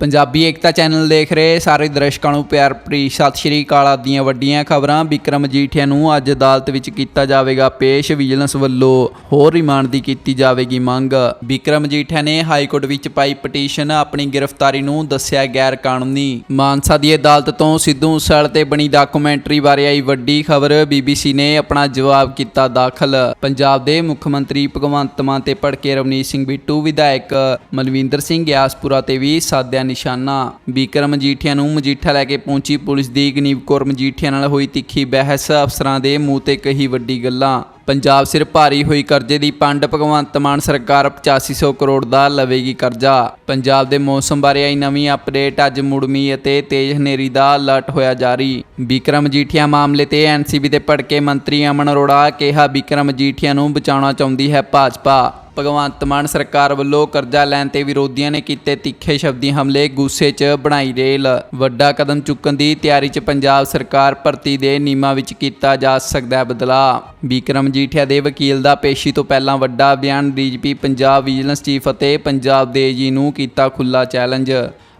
ਪੰਜਾਬੀ ਏਕਤਾ channel ਦੇਖ ਰਹੇ ਸਾਰੇ ਦਰਸ਼ਕਾਂ ਨੂੰ ਪਿਆਰ ਭਰੀ ਸਤਿ ਸ਼੍ਰੀ ਅਕਾਲ। ਆਪ ਵੱਡੀਆਂ ਖਬਰਾਂ ਵਿਕਰਮ ਜੀਠੀਆ ਨੂੰ ਅੱਜ ਅਦਾਲਤ ਵਿੱਚ ਕੀਤਾ ਜਾਵੇਗਾ ਪੇਸ਼। ਵਿਜੀਲੈਂਸ ਵੱਲੋਂ ਹੋਰ ਰਿਮਾਂਡ ਦੀ ਕੀਤੀ ਜਾਵੇਗੀ ਮੰਗ। ਵਿਕਰਮ ਜੀਠਿਆ ਨੇ ਹਾਈ ਕੋਰਟ ਵਿੱਚ ਪਾਈ ਪਟੀਸ਼ਨ। ਆਪਣੀ ਗ੍ਰਿਫਤਾਰੀ ਨੂੰ ਦੱਸਿਆ ਗੈਰ ਕਾਨੂੰਨੀ। ਮਾਨਸਾ ਦੀ ਅਦਾਲਤ ਤੋਂ ਸਿੱਧੂ ਮੂਸੇਵਾਲੇ ਤੇ ਬਣੀ ਡਾਕੂਮੈਂਟਰੀ ਬਾਰੇ ਆਈ ਵੱਡੀ ਖਬਰ। ਬੀਬੀਸੀ ਨੇ ਆਪਣਾ ਜਵਾਬ ਕੀਤਾ ਦਾਖਲ। ਪੰਜਾਬ ਦੇ ਮੁੱਖ ਮੰਤਰੀ ਭਗਵੰਤ ਮਾਨ ਤੇ ਭੜਕੇ ਰਵਨੀਤ ਸਿੰਘ ਬਿੱਟੂ। ਵਿਧਾਇਕ ਮਨਵਿੰਦਰ ਸਿੰਘ ਗਿਆਸਪੁਰਾ ਤੇ ਵੀ ਸਾਧਿਆ ਨਿਸ਼ਾਨਾ। ਵਿਕਰਮ ਮਜੀਠੀਆ ਨੂੰ ਮਜੀਠਾ ਲੈ ਕੇ ਪਹੁੰਚੀ ਪੁਲਿਸ ਦੀ ਗਨੀਵ ਕੌਰ ਮਜੀਠੀਆ ਨਾਲ ਹੋਈ ਤਿੱਖੀ ਬਹਿਸ। ਅਫਸਰਾਂ ਦੇ ਮੂੰਹ ਤੇ ਕਹੀ ਵੱਡੀ ਗੱਲਾਂ। ਪੰਜਾਬ ਸਿਰ ਭਾਰੀ ਹੋਈ ਕਰਜ਼ੇ ਦੀ ਪੰਡ ਭਗਵੰਤ ਮਾਨ ਸਰਕਾਰ 8500 ਕਰੋੜ ਦਾ ਲਵੇਗੀ ਕਰਜ਼ਾ। ਪੰਜਾਬ ਦੇ ਮੌਸਮ ਬਾਰੇ ਆਈ ਨਵੀਂ ਅਪਡੇਟ ਅੱਜ ਮੁੜਮੀ ਅਤੇ ਤੇਜ਼ ਹਨੇਰੀ ਦਾ ਅਲਰਟ ਹੋਇਆ ਜਾਰੀ। ਵਿਕਰਮ ਜੀਠੀਆ ਮਾਮਲੇ ਤੇ ਐਨਸੀਬੀ ਦੇ ਭੜਕੇ ਮੰਤਰੀ ਅਮਨ ਅਰੋੜਾ ਕਿਹਾ ਵਿਕਰਮ ਜੀਠੀਆ ਨੂੰ ਬਚਾਉਣਾ ਚਾਹੁੰਦੀ ਹੈ ਭਾਜਪਾ। ਭਗਵੰਤ ਮਾਨ ਸਰਕਾਰ ਵੱਲੋਂ ਕਰਜ਼ਾ ਲੈਣ ਤੇ ਵਿਰੋਧੀਆਂ ਨੇ ਕੀਤੇ ਤਿੱਖੇ ਸ਼ਬਦੀ ਹਮਲੇ, ਗੁੱਸੇ 'ਚ ਬਣਾਈ ਰੇਲ। ਵੱਡਾ ਕਦਮ ਚੁੱਕਣ ਦੀ ਤਿਆਰੀ 'ਚ ਪੰਜਾਬ ਸਰਕਾਰ ਭਰਤੀ ਦੇ ਨਿਯਮਾਂ ਵਿੱਚ ਕੀਤਾ ਜਾ ਸਕਦਾ ਹੈ ਬਦਲਾਅ। ਵਿਕਰਮ ਜੀਠਿਆ ਦੇ ਵਕੀਲ ਦਾ ਪੇਸ਼ੀ ਤੋਂ ਪਹਿਲਾਂ ਵੱਡਾ ਬਿਆਨ ਡੀਜੀਪੀ ਪੰਜਾਬ ਵਿਜੀਲੈਂਸ ਚੀਫ ਅਤੇ ਪੰਜਾਬ ਦੇ ਜੀ ਨੂੰ ਕੀਤਾ ਖੁੱਲਾ ਚੈਲੰਜ।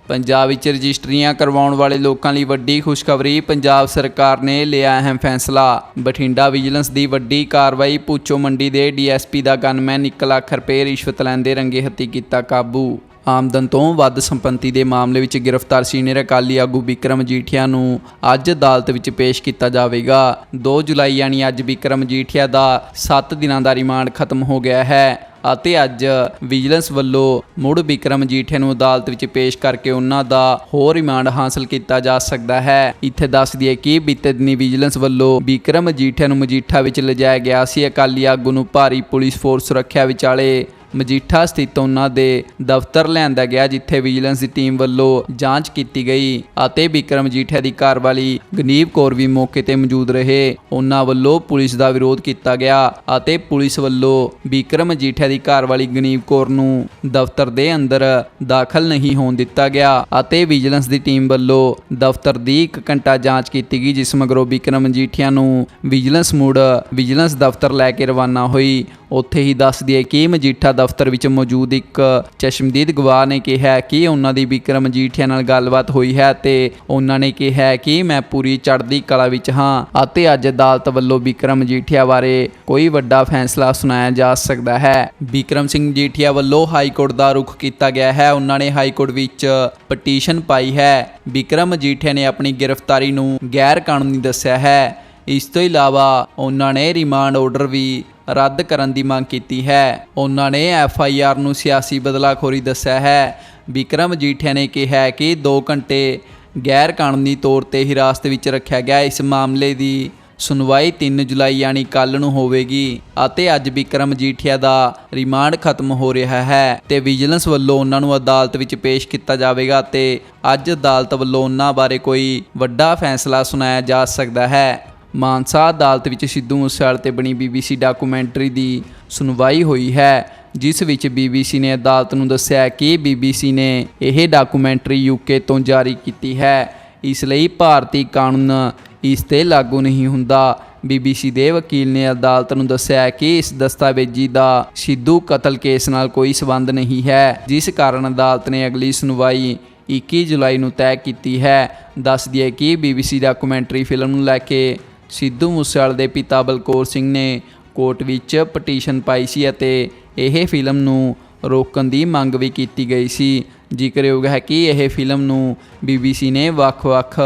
ਪੰਜਾਬ ਵਿੱਚ ਰਜਿਸਟਰੀਆਂ ਕਰਵਾਉਣ ਵਾਲੇ ਲੋਕਾਂ ਲਈ ਵੱਡੀ ਖੁਸ਼ਖਬਰੀ ਪੰਜਾਬ ਸਰਕਾਰ ਨੇ ਲਿਆ ਅਹਿਮ ਫੈਸਲਾ। ਬਠਿੰਡਾ ਵਿਜੀਲੈਂਸ ਦੀ ਵੱਡੀ ਕਾਰਵਾਈ ਪੂਚੋ ਮੰਡੀ ਦੇ ਡੀਐਸਪੀ ਦਾ ਗਨਮੈਨ 1 ਲੱਖ ਰੁਪਏ ਰਿਸ਼ਵਤ ਲੈਂਦੇ ਰੰਗੇ ਹੱਥੀ ਕੀਤਾ ਕਾਬੂ। ਆਮਦਨ ਤੋਂ ਵੱਧ ਸੰਪत्ति ਦੇ ਮਾਮਲੇ ਵਿੱਚ ਗ੍ਰਿਫਤਾਰ ਸੀਨੀਅਰ ਅਕਾਲੀ ਆਗੂ ਵਿਕਰਮ ਜੀਠੀਆ ਨੂੰ ਅੱਜ ਅਦਾਲਤ ਵਿੱਚ ਪੇਸ਼ ਕੀਤਾ ਜਾਵੇਗਾ। 2 ਜੁਲਾਈ ਯਾਨੀ ਅੱਜ ਵਿਕਰਮ ਜੀਠੀਆ ਦਾ 7 ਦਿਨਾਂ ਦਾ ਰਿਮਾਂਡ ਖਤਮ ਹੋ ਗਿਆ ਹੈ ਅਤੇ ਅੱਜ ਵਿਜੀਲੈਂਸ ਵੱਲੋਂ ਮੁੜ ਵਿਕਰਮ ਜੀਠੇ ਨੂੰ ਅਦਾਲਤ ਵਿੱਚ ਪੇਸ਼ ਕਰਕੇ ਉਹਨਾਂ ਦਾ ਹੋਰ ਰਿਮਾਂਡ ਹਾਸਲ ਕੀਤਾ ਜਾ ਸਕਦਾ ਹੈ। ਇੱਥੇ ਦੱਸ ਦਈਏ ਕਿ ਬੀਤੇ ਦਿਨੀ ਵਿਜੀਲੈਂਸ ਵੱਲੋਂ ਵਿਕਰਮ ਜੀਠੇ ਨੂੰ ਮਜੀਠਾ ਵਿੱਚ ਲਿਜਾਇਆ ਗਿਆ ਸੀ। ਅਕਾਲੀ ਆਗੂ ਨੂੰ ਭਾਰੀ ਪੁਲਿਸ ਫੋਰਸ ਸੁਰੱਖਿਆ ਵਿਚਾਲੇ ਮਜੀਠਾ ਸਥਿਤ ਉਹਨਾਂ ਦੇ ਦਫ਼ਤਰ ਲਿਆਂਦਾ ਗਿਆ, ਜਿੱਥੇ ਵਿਜੀਲੈਂਸ ਦੀ ਟੀਮ ਵੱਲੋਂ ਜਾਂਚ ਕੀਤੀ ਗਈ ਅਤੇ ਵਿਕਰਮ ਜੀਠੇ ਦੀ ਘਰਵਾਲੀ ਗਨੀਵ ਕੌਰ ਵੀ ਮੌਕੇ ਤੇ ਮੌਜੂਦ ਰਹੇ। ਉਹਨਾਂ ਵੱਲੋਂ ਪੁਲਿਸ ਦਾ ਵਿਰੋਧ ਕੀਤਾ ਗਿਆ ਅਤੇ ਪੁਲਿਸ ਵੱਲੋਂ ਵਿਕਰਮ ਜੀਠੇ ਦੀ ਘਰਵਾਲੀ ਗਨੀਵ ਕੌਰ ਨੂੰ ਦਫ਼ਤਰ ਦੇ ਅੰਦਰ ਦਾਖਲ ਨਹੀਂ ਹੋਣ ਦਿੱਤਾ ਗਿਆ ਅਤੇ ਵਿਜੀਲੈਂਸ ਦੀ ਟੀਮ ਵੱਲੋਂ ਦਫ਼ਤਰ ਦੀ 1 ਘੰਟਾ ਜਾਂਚ ਕੀਤੀ ਗਈ, ਜਿਸ ਮਗਰੋਂ ਵਿਕਰਮ ਮਜੀਠੀਆ ਨੂੰ ਵਿਜੀਲੈਂਸ ਮੁੜ ਵਿਜੀਲੈਂਸ ਦਫ਼ਤਰ ਲੈ ਕੇ ਰਵਾਨਾ ਹੋਈ। ਉੱਥੇ ਹੀ ਦੱਸ ਦਈਏ ਕਿ ਮਜੀਠਾ ਦਫ਼ਤਰ ਵਿੱਚ ਮੌਜੂਦ ਇੱਕ ਚਸ਼ਮਦੀਦ ਗਵਾਹ ਨੇ ਕਿਹਾ ਕਿ ਉਹਨਾਂ ਦੀ ਵਿਕਰਮ ਜੀਠਿਆ ਨਾਲ ਗੱਲਬਾਤ ਹੋਈ ਹੈ ਤੇ ਉਹਨਾਂ ਨੇ ਕਿਹਾ ਕਿ ਮੈਂ ਪੂਰੀ ਚੜ੍ਹਦੀ ਕਲਾ ਵਿੱਚ ਹਾਂ ਅਤੇ ਅੱਜ ਅਦਾਲਤ ਵੱਲੋਂ ਵਿਕਰਮ ਜੀਠਿਆ ਬਾਰੇ ਕੋਈ ਵੱਡਾ ਫੈਸਲਾ ਸੁਣਾਇਆ ਜਾ ਸਕਦਾ ਹੈ। ਵਿਕਰਮ ਸਿੰਘ ਜੀਠਿਆ ਵੱਲੋਂ ਹਾਈ ਕੋਰਟ ਦਾ ਰੁਖ ਕੀਤਾ ਗਿਆ ਹੈ। ਉਹਨਾਂ ਨੇ ਹਾਈ ਕੋਰਟ ਵਿੱਚ ਪਟੀਸ਼ਨ ਪਾਈ ਹੈ। ਵਿਕਰਮ ਜੀਠਿਆ ਨੇ ਆਪਣੀ ਗ੍ਰਿਫਤਾਰੀ ਨੂੰ ਗੈਰ ਕਾਨੂੰਨੀ ਦੱਸਿਆ ਹੈ। ਇਸ ਤੋਂ ਇਲਾਵਾ ਉਹਨਾਂ ਨੇ ਰਿਮਾਂਡ ਆਰਡਰ ਵੀ ਰੱਦ ਕਰਨ ਦੀ ਮੰਗ ਕੀਤੀ ਹੈ। ਉਹਨਾਂ ਨੇ ਐਫ ਆਈ ਆਰ ਨੂੰ ਸਿਆਸੀ ਬਦਲਾਖੋਰੀ ਦੱਸਿਆ ਹੈ। ਵਿਕਰਮ ਜੀਠਿਆ ਨੇ ਕਿਹਾ ਕਿ 2 ਘੰਟੇ ਗੈਰ ਕਾਨੂੰਨੀ ਤੌਰ ਤੇ ਹਿਰਾਸਤ ਵਿੱਚ ਰੱਖਿਆ ਗਿਆ ਇਸ ਮਾਮਲੇ ਦੀ ਸੁਣਵਾਈ 3 ਜੁਲਾਈ ਯਾਨੀ ਕੱਲ ਨੂੰ ਹੋਵੇਗੀ ਅਤੇ ਅੱਜ ਵਿਕਰਮ ਜੀਠਿਆ ਦਾ ਰਿਮਾਂਡ ਖਤਮ ਹੋ ਰਿਹਾ ਹੈ ਤੇ ਵਿਜੀਲੈਂਸ ਵੱਲੋਂ ਉਹਨਾਂ ਨੂੰ ਅਦਾਲਤ ਵਿੱਚ ਪੇਸ਼ ਕੀਤਾ ਜਾਵੇਗਾ ਤੇ ਅੱਜ ਅਦਾਲਤ ਵੱਲੋਂ ਉਹਨਾਂ ਬਾਰੇ ਕੋਈ ਵੱਡਾ ਫੈਸਲਾ ਸੁਣਾਇਆ ਜਾ ਸਕਦਾ ਹੈ। ਮਾਨਸਾ ਅਦਾਲਤ ਵਿੱਚ ਸਿੱਧੂ ਮੂਸੇਵਾਲੇ ਤੇ ਬਣੀ ਬੀਬੀਸੀ ਡਾਕੂਮੈਂਟਰੀ ਦੀ ਸੁਣਵਾਈ ਹੋਈ ਹੈ, ਜਿਸ ਵਿੱਚ ਬੀਬੀਸੀ ਨੇ ਅਦਾਲਤ ਨੂੰ ਦੱਸਿਆ ਕਿ ਬੀਬੀਸੀ ਨੇ ਇਹ ਡਾਕੂਮੈਂਟਰੀ ਯੂਕੇ ਤੋਂ ਜਾਰੀ ਕੀਤੀ ਹੈ। ਇਸ ਲਈ ਭਾਰਤੀ ਕਾਨੂੰਨ ਇਸ ਤੇ ਲਾਗੂ ਨਹੀਂ ਹੁੰਦਾ। ਬੀਬੀਸੀ ਦੇ ਵਕੀਲ ਨੇ ਅਦਾਲਤ ਨੂੰ ਦੱਸਿਆ ਕਿ ਇਸ ਦਸਤਾਵੇਜ਼ੀ ਦਾ ਸਿੱਧੂ ਕਤਲ ਕੇਸ ਨਾਲ ਕੋਈ ਸਬੰਧ ਨਹੀਂ ਹੈ, ਜਿਸ ਕਾਰਨ ਅਦਾਲਤ ਨੇ ਅਗਲੀ ਸੁਣਵਾਈ 21 ਜੁਲਾਈ ਨੂੰ ਤੈਅ ਕੀਤੀ ਹੈ। ਦੱਸ ਦਈਏ ਕਿ ਬੀਬੀਸੀ ਡਾਕੂਮੈਂਟਰੀ ਫਿਲਮ ਨੂੰ ਲੈ ਕੇ ਸਿੱਧੂ ਮੂਸੇਵਾਲੇ ਦੇ ਪਿਤਾ ਬਲਕੌਰ ਸਿੰਘ ਨੇ ਕੋਰਟ ਵਿੱਚ ਪਟੀਸ਼ਨ ਪਾਈ ਸੀ ਅਤੇ ਇਹ ਫਿਲਮ ਨੂੰ ਰੋਕਣ ਦੀ ਮੰਗ ਵੀ ਕੀਤੀ ਗਈ ਸੀ। ਜ਼ਿਕਰਯੋਗ ਹੈ ਕਿ ਇਹ ਫਿਲਮ ਨੂੰ ਬੀਬੀਸੀ ਨੇ ਵੱਖ-ਵੱਖ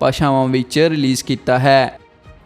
ਭਾਸ਼ਾਵਾਂ ਵਿੱਚ ਰਿਲੀਜ਼ ਕੀਤਾ ਹੈ।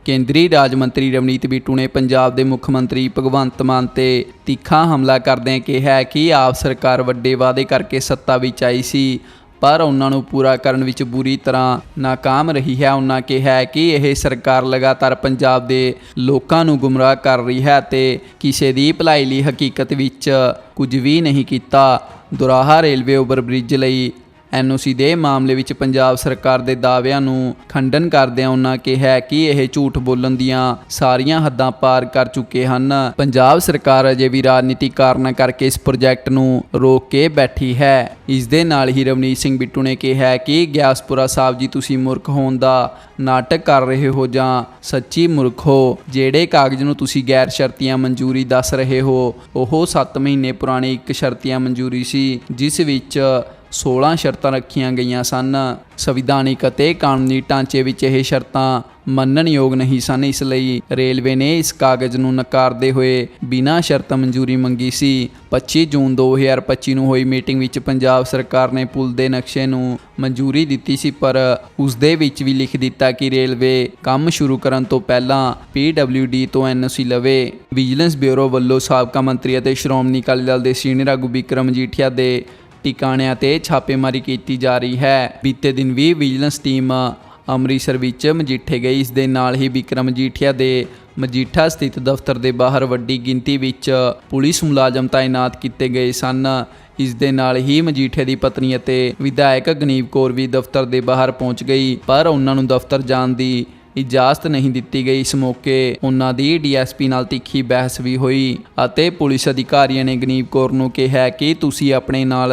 ਕੇਂਦਰੀ ਰਾਜ ਮੰਤਰੀ ਰਵਨੀਤ ਬਿੱਟੂ ਨੇ ਪੰਜਾਬ ਦੇ ਮੁੱਖ ਮੰਤਰੀ ਭਗਵੰਤ ਮਾਨ ਤੇ ਤਿੱਖਾ ਹਮਲਾ ਕਰਦਿਆਂ ਕਿਹਾ ਕਿ ਆਪ ਸਰਕਾਰ ਵੱਡੇ ਵਾਅਦੇ ਕਰਕੇ ਸੱਤਾ ਵਿੱਚ ਆਈ ਸੀ। ਪਰ ਉਹਨਾਂ ਨੂੰ ਪੂਰਾ ਕਰਨ ਵਿੱਚ ਬੁਰੀ ਤਰ੍ਹਾਂ ناکਾਮ ਰਹੀ ਹੈ। ਉਹਨਾਂ ਕਿਹਾ ਕਿ ਇਹ ਸਰਕਾਰ ਲਗਾਤਾਰ ਪੰਜਾਬ ਦੇ ਲੋਕਾਂ ਨੂੰ ਗੁੰਮਰਾਹ ਕਰ ਰਹੀ ਹੈ ਤੇ ਕਿਸੇ ਦੀ ਭਲਾਈ ਲਈ ਹਕੀਕਤ ਵਿੱਚ ਕੁਝ ਵੀ ਨਹੀਂ ਕੀਤਾ। ਦੁਰਾਹਾ ਰੇਲਵੇ ਓਵਰ ਬ੍ਰਿਜ ਲਈ ਐਨਓਸੀ ਦੇ ਮਾਮਲੇ ਵਿੱਚ ਪੰਜਾਬ ਸਰਕਾਰ ਦੇ ਦਾਅਵਿਆਂ ਨੂੰ ਖੰਡਨ ਕਰਦਿਆਂ ਉਹਨਾਂ ਕਿਹਾ ਕਿ ਇਹ ਝੂਠ ਬੋਲਣ ਦੀਆਂ ਸਾਰੀਆਂ ਹੱਦਾਂ ਪਾਰ ਕਰ ਚੁੱਕੇ ਹਨ। ਪੰਜਾਬ ਸਰਕਾਰ ਅਜੇ ਵੀ ਰਾਜਨੀਤਿਕ ਕਾਰਨਾਂ ਕਰਕੇ ਇਸ ਪ੍ਰੋਜੈਕਟ ਨੂੰ ਰੋਕ ਕੇ ਬੈਠੀ ਹੈ। ਇਸ ਦੇ ਨਾਲ ਹੀ ਰਵਨੀਤ ਸਿੰਘ ਬਿੱਟੂ ਨੇ ਕਿਹਾ ਕਿ ਗਿਆਸਪੁਰਾ ਸਾਹਿਬ ਜੀ ਤੁਸੀਂ ਮੁਰਖ ਹੋਣ ਦਾ ਨਾਟਕ ਕਰ ਰਹੇ ਹੋ ਜਾਂ ਸੱਚੀ ਮੁਰਖ ਹੋ? ਜਿਹੜੇ ਕਾਗਜ਼ ਨੂੰ ਤੁਸੀਂ ਗੈਰ ਸ਼ਰਤੀਆਂ ਮਨਜ਼ੂਰੀ ਦੱਸ ਰਹੇ ਹੋ, ਉਹ 7 ਮਹੀਨੇ ਪੁਰਾਣੀ ਇੱਕ ਸ਼ਰਤੀਆਂ ਮਨਜ਼ੂਰੀ ਸੀ, ਜਿਸ ਵਿੱਚ 16 ਸ਼ਰਤਾਂ ਰੱਖੀਆਂ ਗਈਆਂ ਸਨ। ਸੰਵਿਧਾਨਿਕ ਅਤੇ ਕਾਨੂੰਨੀ ਢਾਂਚੇ ਵਿੱਚ ਇਹ ਸ਼ਰਤਾਂ ਮੰਨਣਯੋਗ ਨਹੀਂ ਸਨ। ਇਸ ਲਈ ਰੇਲਵੇ ਨੇ ਇਸ ਕਾਗਜ਼ ਨੂੰ ਨਕਾਰਦੇ ਹੋਏ ਬਿਨਾਂ ਸ਼ਰਤ ਮਨਜ਼ੂਰੀ ਮੰਗੀ ਸੀ। 25 ਜੂਨ 2025 ਨੂੰ ਹੋਈ ਮੀਟਿੰਗ ਵਿੱਚ ਪੰਜਾਬ ਸਰਕਾਰ ਨੇ ਪੁਲ ਦੇ ਨਕਸ਼ੇ ਨੂੰ ਮਨਜ਼ੂਰੀ ਦਿੱਤੀ ਸੀ, ਪਰ ਉਸ ਦੇ ਵਿੱਚ ਵੀ ਲਿਖ ਦਿੱਤਾ ਕਿ ਰੇਲਵੇ ਕੰਮ ਸ਼ੁਰੂ ਕਰਨ ਤੋਂ ਪਹਿਲਾਂ PWD ਤੋਂ ਐਨਓਸੀ ਲਵੇ। ਵਿਜੀਲੈਂਸ ਬਿਊਰੋ ਵੱਲੋਂ ਸਾਬਕਾ ਮੰਤਰੀ ਅਤੇ ਸ਼੍ਰੋਮਣੀ ਅਕਾਲੀ ਦਲ ਦੇ ਸੀਨੀਅਰ ਆਗੂ ਬਿਕਰਮ ਜੀਠੀਆ ਦੇ ਟਿਕਾਣਿਆਂ ਤੇ ਛਾਪੇਮਾਰੀ ਕੀਤੀ ਜਾ ਰਹੀ ਹੈ। ਬੀਤੇ ਦਿਨ ਵੀ ਵਿਜੀਲੈਂਸ ਟੀਮ ਅੰਮ੍ਰਿਤਸਰ ਵਿੱਚ ਮਜੀਠੇ ਗਈ। ਇਸ ਦੇ ਨਾਲ ਹੀ ਵਿਕਰਮ ਜੀਠੀਆ ਦੇ ਮਜੀਠਾ ਸਥਿਤ ਦਫ਼ਤਰ ਦੇ ਬਾਹਰ ਵੱਡੀ ਗਿਣਤੀ ਵਿੱਚ ਪੁਲਿਸ ਮੁਲਾਜ਼ਮ ਤਾਇਨਾਤ ਕੀਤੇ ਗਏ ਸਨ। ਇਸ ਦੇ ਨਾਲ ਹੀ ਮਜੀਠੇ ਦੀ ਪਤਨੀ ਅਤੇ ਵਿਧਾਇਕ ਗਨੀਵ ਕੌਰ ਵੀ ਦਫ਼ਤਰ ਦੇ ਬਾਹਰ ਪਹੁੰਚ ਗਈ, ਪਰ ਉਹਨਾਂ ਨੂੰ ਦਫ਼ਤਰ ਜਾਣ ਦੀ ਇਜਾਜ਼ਤ ਨਹੀਂ ਦਿੱਤੀ ਗਈ। ਇਸ ਮੌਕੇ ਉਹਨਾਂ ਦੀ ਡੀਐਸਪੀ ਨਾਲ ਤਿੱਖੀ ਬਹਿਸ ਵੀ ਹੋਈ ਅਤੇ ਪੁਲਿਸ ਅਧਿਕਾਰੀਆਂ ਨੇ ਗਨੀਵ ਕੌਰ ਨੂੰ ਕਿਹਾ ਕਿ ਤੁਸੀਂ ਆਪਣੇ ਨਾਲ